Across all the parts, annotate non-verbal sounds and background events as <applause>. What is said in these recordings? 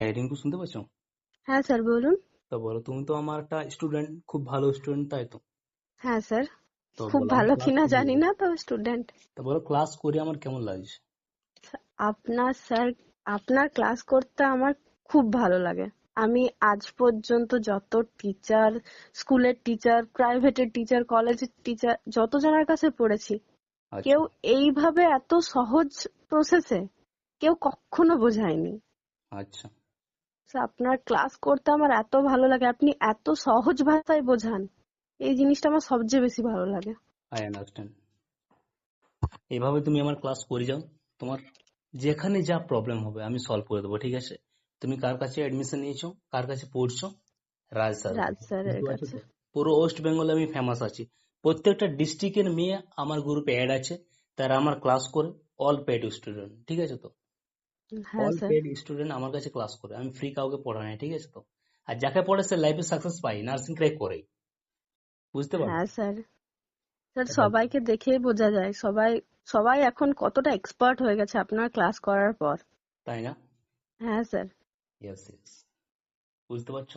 হ্যাঁ রিঙ্কু শুনতে পাচ্ছ হ্যাঁ স্যার বলুন তো বলো তুমি তো আমার একটা স্টুডেন্ট খুব ভালো স্টুডেন্ট তাই তো হ্যাঁ স্যার খুব ভালো কিনা জানি না তবে স্টুডেন্ট তো বলো ক্লাস করে আমার কেমন লাগছে আপনার স্যার আপনার ক্লাস করতে আমার খুব ভালো লাগে আমি আজ পর্যন্ত যত টিচার স্কুলের টিচার প্রাইভেটের টিচার কলেজের টিচার যত জনের কাছে পড়েছি কেউ এইভাবে এত সহজ প্রসেসে কেউ কখনো বোঝায়নি আচ্ছা আপনার ক্লাস করতে আমার এত ভালো লাগে আপনি এত সহজ ভাষায় বোঝান। এই জিনিসটা আমার সবচেয়ে বেশি ভালো লাগে। আই আন্ডারস্ট্যান্ড এভাবে তুমি আমার ক্লাস করে যাও তোমার যেখানে যা প্রবলেম হবে আমি সলভ করে দেবো ঠিক আছে? তুমি কার কাছে অ্যাডমিশন নিয়েছো কার কাছে পড়ছো? রাজ স্যার রাজ স্যারের কাছে। পুরো ওয়েস্ট বেঙ্গলে আমি ফেমাস আছি। প্রত্যেকটা ডিস্ট্রিক্টের মেয়ে আমার গ্রুপে অ্যাড আছে তারা আমার ক্লাস করে অল পেড স্টুডেন্ট ঠিক আছে তো? অল পেড স্টুডেন্ট আমার কাছে ক্লাস করে। আমি ফ্রি কাউকে পড়াই না ঠিক আছে তো? আর যাকে পড়ে সে লাইফে সাকসেস পাই নার্সিং ক্র্যাক করে বুঝতে পারছ হ্যাঁ স্যার স্যার সবাইকে দেখেই বোঝা যায়। সবাই সবাই এখন কতটা এক্সপার্ট হয়ে গেছে আপনার ক্লাস করার পর। তাই না? হ্যাঁ স্যার ইয়েস ইয়েস বুঝতে পারছ?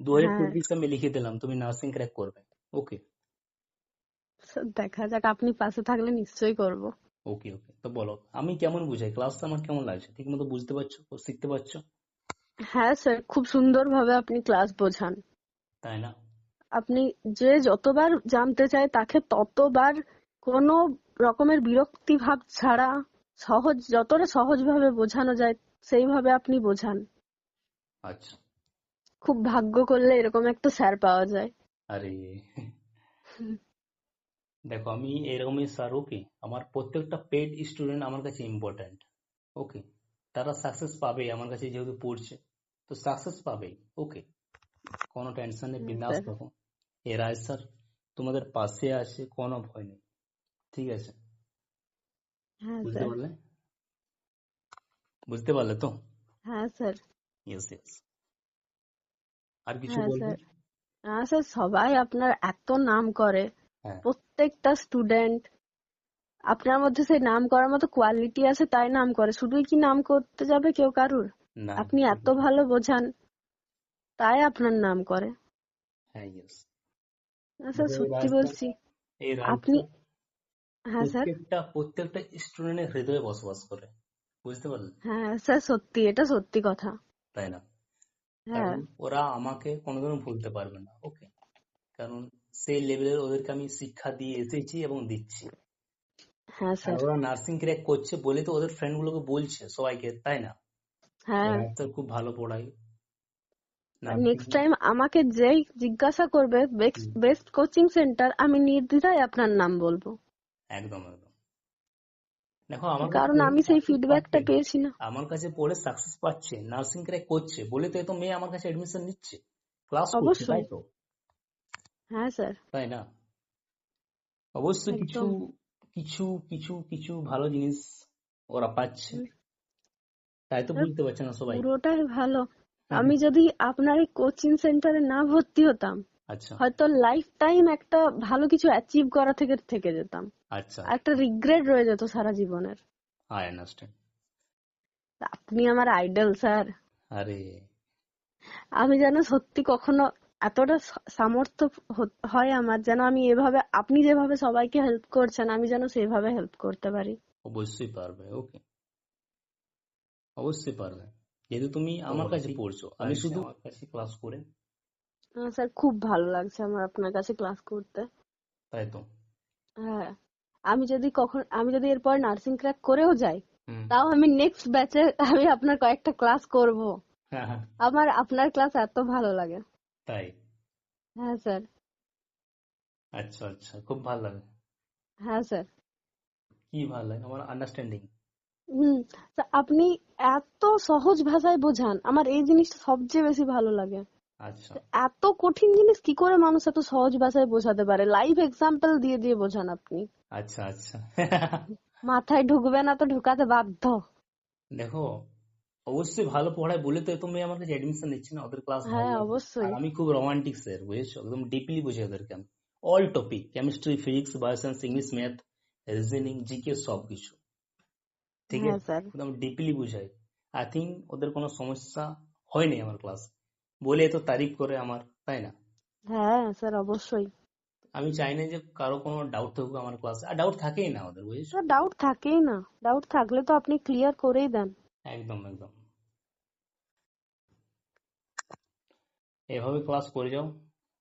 দু হাজার হ্যাঁ। চব্বিশ আমি লিখে দিলাম তুমি নার্সিং ক্র্যাক করবে। ওকে স্যার, দেখা যাক আপনি পাশে থাকলে নিশ্চয়ই করব। ওকে ওকে তো বলো আমি কেমন বুঝাই? ক্লাস আমার কেমন লাগছে? ঠিক মতো বুঝতে পারছ? ও শিখতে পারছ? হ্যাঁ স্যার খুব সুন্দরভাবে আপনি ক্লাস বোঝান। তাই না? আপনি যে যতবার জানতে চায় তাকে ততবার কোনো রকমের বিরক্তি ভাব ছাড়া সহজ যতটা সহজভাবে বোঝানো যায় সেইভাবে আপনি বোঝান। আচ্ছা। খুব ভাগ্য করলে এরকম একটা স্যার পাওয়া যায়। আরে। <laughs> দেখো আমি এরকমই স্যার ওকে আমার প্রত্যেকটা পেড স্টুডেন্ট আমার কাছে ইম্পর্ট্যান্ট ওকে তারা সাকসেস পাবে আমার কাছে যেহেতু পড়ছে তো সাকসেস পাবেই ওকে কোনো টেনশন নেই বিন্দাস। থাকো এ রাজ স্যার তোমাদের পাশে আছে কোনো ভয় নেই ঠিক আছে? হ্যাঁ বুঝতে পারলে? বুঝতে পারলে তো? হ্যাঁ স্যার ইয়েস ইয়েস আর কিছু হ্যাঁ বলবে? হ্যাঁ স্যার সবাই আপনার এত নাম করে। প্রত্যেকটা স্টুডেন্ট আপনার মধ্যে সেই নাম করার মতো কোয়ালিটি আছে তাই নাম করে। শুধুই কি নাম করতে যাবে কেউ কারুর? আপনি এত ভালো বোঝান তাই আপনার নাম করে। হ্যাঁ হ্যাঁ দেখো, সত্যি বলছি। আপনি হ্যাঁ স্যার? প্রত্যেকটা স্টুডেন্টের হৃদয়ে বসবাস করে। বুঝতে পারলে হ্যাঁ স্যার সত্যি এটা সত্যি কথা। তাই না? হ্যাঁ। ওরা আমাকে কোনোদিনও ভুলতে পারবে না ওকে কারণ সেই লেভেলের ওদেরকে আমি শিক্ষা দিয়ে এসেছি এবং দিচ্ছি। হ্যাঁ স্যার। ওরা নার্সিং ক্র্যাক করছে বলে তো ওদের ফ্রেন্ড গুলোকে বলছে সবাইকে তাই না? হ্যাঁ। খুব ভালো পড়াই নেক্সট টাইম আমাকে যেই জিজ্ঞাসা করবে বেস্ট কোচিং সেন্টার আমি নির্দ্বিধায় আপনার নাম বলব। একদম একদম। দেখো আমার কারণ আমি সেই ফিডব্যাকটা পেয়েছি না। আমার কাছে পড়ে সাকসেস পাচ্ছে। নার্সিং ক্র্যাক করছে বলে তো এত মেয়ে আমার কাছে এডমিশন নিচ্ছে। ক্লাস করছে অবশ্যই। তাই তো? হ্যাঁ স্যার। তাই না? অবশ্যই কিছু কিছু কিছু কিছু ভালো জিনিস ওরা পাচ্ছে। তাই তো বুঝতে পারছে না সবাই। পুরোটাই ভালো। আমি যদি আপনার এই কোচিং সেন্টারে না ভর্তি হতাম আচ্ছা। হয়তো লাইফ টাইম একটা ভালো কিছু অ্যাচিভ করা থেকে থেকে যেতাম। আচ্ছা। একটা রিগ্রেট রয়ে যেত সারা জীবনের। আই আন্ডারস্ট্যান্ড আপনি আমার আইডল স্যার। আরে। আমি যেন সত্যি কখনো এতটা সামর্থ্য হয় আমার যেন আমি এভাবে আপনি যেভাবে সবাইকে হেল্প করছেন আমি যেন সেভাবে হেল্প করতে পারি। অবশ্যই পারবে ওকে অবশ্যই পারবে। যেহেতু তুমি আমার কাছে পড়ছো আমি শুধু আমার কাছে ক্লাস করে। স্যার খুব ভালো লাগছে আমার আপনার কাছে ক্লাস করতে। তাই তো। হ্যাঁ আমি যদি কখন আমি যদি এরপর নার্সিং ক্র্যাক করেও যাই তাও আমি নেক্সট ব্যাচে আমি আপনার কয়েকটা ক্লাস করব। হ্যাঁ হ্যাঁ। আমার আপনার ক্লাস এত ভালো লাগে। তাই? হ্যাঁ স্যার। আচ্ছা আচ্ছা খুব ভালো লাগে। হ্যাঁ স্যার। কি ভালো লাগে? আমার আন্ডারস্ট্যান্ডিং হুম আপনি এত সহজ ভাষায় বোঝান আমার এই জিনিসটা সবচেয়ে বেশি ভালো লাগে। আচ্ছা। এত কঠিন জিনিস কি করে মানুষ এত সহজ ভাষায় বোঝাতে পারে? লাইভ এক্সাম্পল দিয়ে দিয়ে বোঝান আপনি। আচ্ছা আচ্ছা। মাথায় ঢুকবে না তো ঢুকাতে বাধ্য। দেখো অবশ্যই ভালো পড়ায় বলে তো এত মেয়ে আমার কাছে এডমিশন নিচ্ছে না ওদের ক্লাস হ্যাঁ অবশ্যই। আমি খুব রোমান্টিক স্যার বুঝেছ? একদম ডিপলি বুঝি ওদেরকে আমি। All topic chemistry physics bioscience English math reasoning GK সব কিছু ঠিক হ্যাঁ আছে? একদম ডিপলি বুঝাই। আই থিঙ্ক ওদের কোনো সমস্যা হয়নি আমার ক্লাস বলে তো তারিফ করে আমার তাই না? হ্যাঁ স্যার অবশ্যই। আমি চাই না যে কারও কোনো ডাউট থাকুক আমার ক্লাসে আর ডাউট থাকেই না ওদের বুঝেছ? ডাউট থাকেই না। ডাউট থাকলে তো আপনি ক্লিয়ার করেই দেন। একদম একদম। এভাবে ক্লাস করে যাও।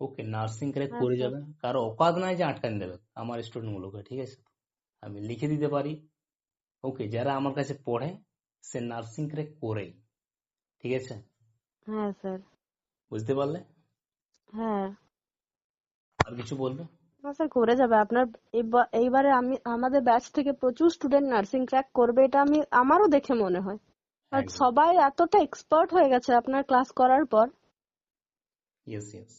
ওকে নার্সিং ক্র্যাক করে স্যার যাবে। কারও অকাজ নাই যে আটকান দেবে আমার স্টুডেন্ট গুলোকে ঠিক আছে? আমি লিখে দিতে পারি। ওকে যারা আমার কাছে পড়ে সে নার্সিং ক্র্যাক করে ঠিক আছে? হ্যাঁ স্যার। বুঝতে পারলে? হ্যাঁ। আর কিছু বলবে? না স্যার করে যাবে। আপনার এইবারে আমি আমাদের ব্যাচ থেকে প্রচুর স্টুডেন্ট নার্সিং ক্র্যাক করবে এটা আমি আমারও দেখে মনে হয়। বাট সবাই এতটা এক্সপার্ট হয়ে গেছে আপনার ক্লাস করার পর। Yes yes